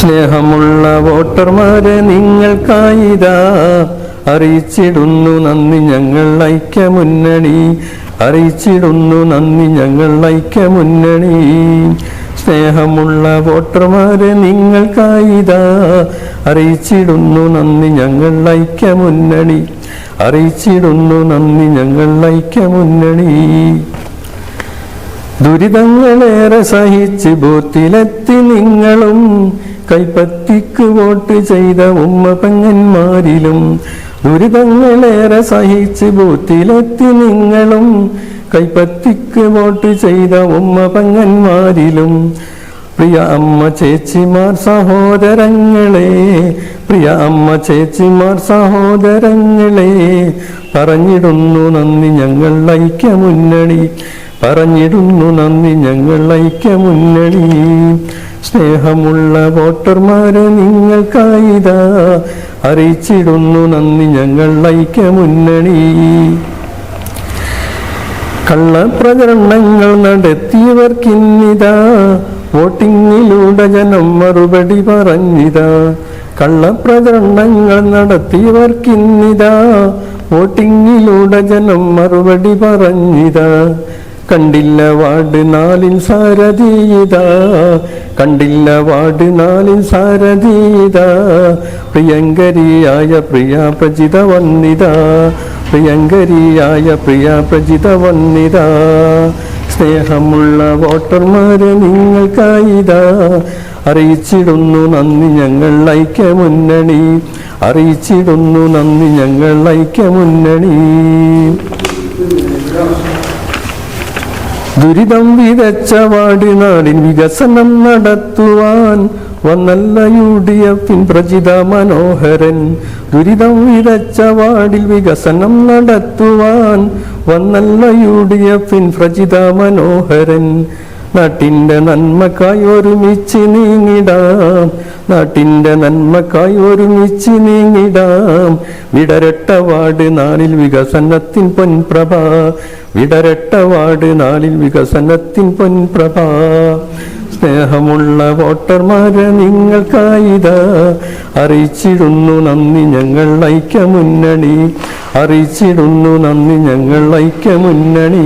സ്നേഹമുള്ള വോട്ടർമാരെ നിങ്ങൾക്കായിതാ. അറിയിച്ചിടുന്നു നന്ദി ഞങ്ങൾ ഐക്യമുന്നണി അറിയിച്ചിടുന്നു നന്ദി ഞങ്ങൾ ഐക്യമുന്നണി സ്നേഹമുള്ള വോട്ടർമാരെ നിങ്ങൾക്കായിതാ. അറിയിച്ചിടുന്നു നന്ദി ഞങ്ങൾ ഐക്യമുന്നണി അറിയിച്ചിടുന്നു നന്ദി ഞങ്ങൾ ഐക്യമുന്നണി ദുരിതങ്ങളേറെ സഹിച്ച് ബൂത്തിലെത്തി നിങ്ങളും കൈപ്പത്തിക്ക് വോട്ട് ചെയ്ത ഉമ്മ പെങ്ങന്മാരിലും ദുരിതങ്ങളേറെ സഹിച്ച് ബൂത്തിലെത്തി നിങ്ങളും കൈപ്പത്തിക്ക് വോട്ട് ചെയ്ത ഉമ്മ പെങ്ങന്മാരിലും പ്രിയ അമ്മ ചേച്ചിമാർ സഹോദരങ്ങളെ പ്രിയ അമ്മ ചേച്ചിമാർ സഹോദരങ്ങളെ പറഞ്ഞിടുന്നു നന്ദി ഞങ്ങൾ ഐക്യമുന്നണി. പറഞ്ഞിടുന്നു നന്ദി ഞങ്ങൾ ഐക്യമുന്നണി. സ്നേഹമുള്ള വോട്ടർമാരെ നിങ്ങൾക്കായിതാ അറിയിച്ചിടുന്നു നന്ദി ഞങ്ങൾ ഐക്യമുന്നണി. കള്ളപ്രചരണങ്ങൾ നടത്തിയവർക്കിന്നിതാ വോട്ടിങ്ങിലൂടെ ജനം മറുപടി പറഞ്ഞിതാ. കള്ളപ്രചരണങ്ങൾ നടത്തിയവർക്കിന്നിതാ വോട്ടിങ്ങിലൂടെ ജനം മറുപടി പറഞ്ഞിതാ. കണ്ടില്ല വാർഡ് നാലിൽ സാരതീത കണ്ടില്ല വാർഡ് നാലിൽ സാരതീത പ്രിയങ്കരിയായ പ്രിയ പ്രജിത വന്നിത. പ്രിയങ്കരിയായ പ്രിയ പ്രജിത വന്നിത. സ്നേഹമുള്ള വോട്ടർമാരെ നിങ്ങൾക്കായിതാ അറിയിച്ചിടുന്നു നന്ദി ഞങ്ങൾ ഐക്യമുന്നണി അറിയിച്ചിടുന്നു നന്ദി ഞങ്ങൾ ഐക്യമുന്നണി ദുരിതം വിതച്ച വാടിനാടിൻ വികസനം നടത്തുവാൻ വന്നല്ല യു ഡി എഫിൻ പ്രജിത മനോഹരൻ. ദുരിതം വിതച്ച വാടിൽ വികസനം നടത്തുവാൻ വന്നല്ല യു ഡി എഫിൻ പ്രജിത മനോഹരൻ. നാട്ടിന്റെ നന്മക്കായി ഒരുമിച്ച് നീങ്ങിടാം. നാട്ടിന്റെ നന്മക്കായി ഒരുമിച്ച് നീങ്ങിടാം. വിടരട്ട വാർഡ് നാളിൽ വികസനത്തിൻ പൊൻപ്രഭ. വിടരട്ട വാർഡ് നാളിൽ വികസനത്തിൻ പൊൻപ്രഭ. സ്നേഹമുള്ള വോട്ടർമാരെ നിങ്ങൾക്കായിത. അറിയിച്ചിടുന്നു നന്ദി ഞങ്ങൾ ഐക്യമുന്നണി അറിയിച്ചിടുന്നു നന്ദി ഞങ്ങൾ ഐക്യമുന്നണി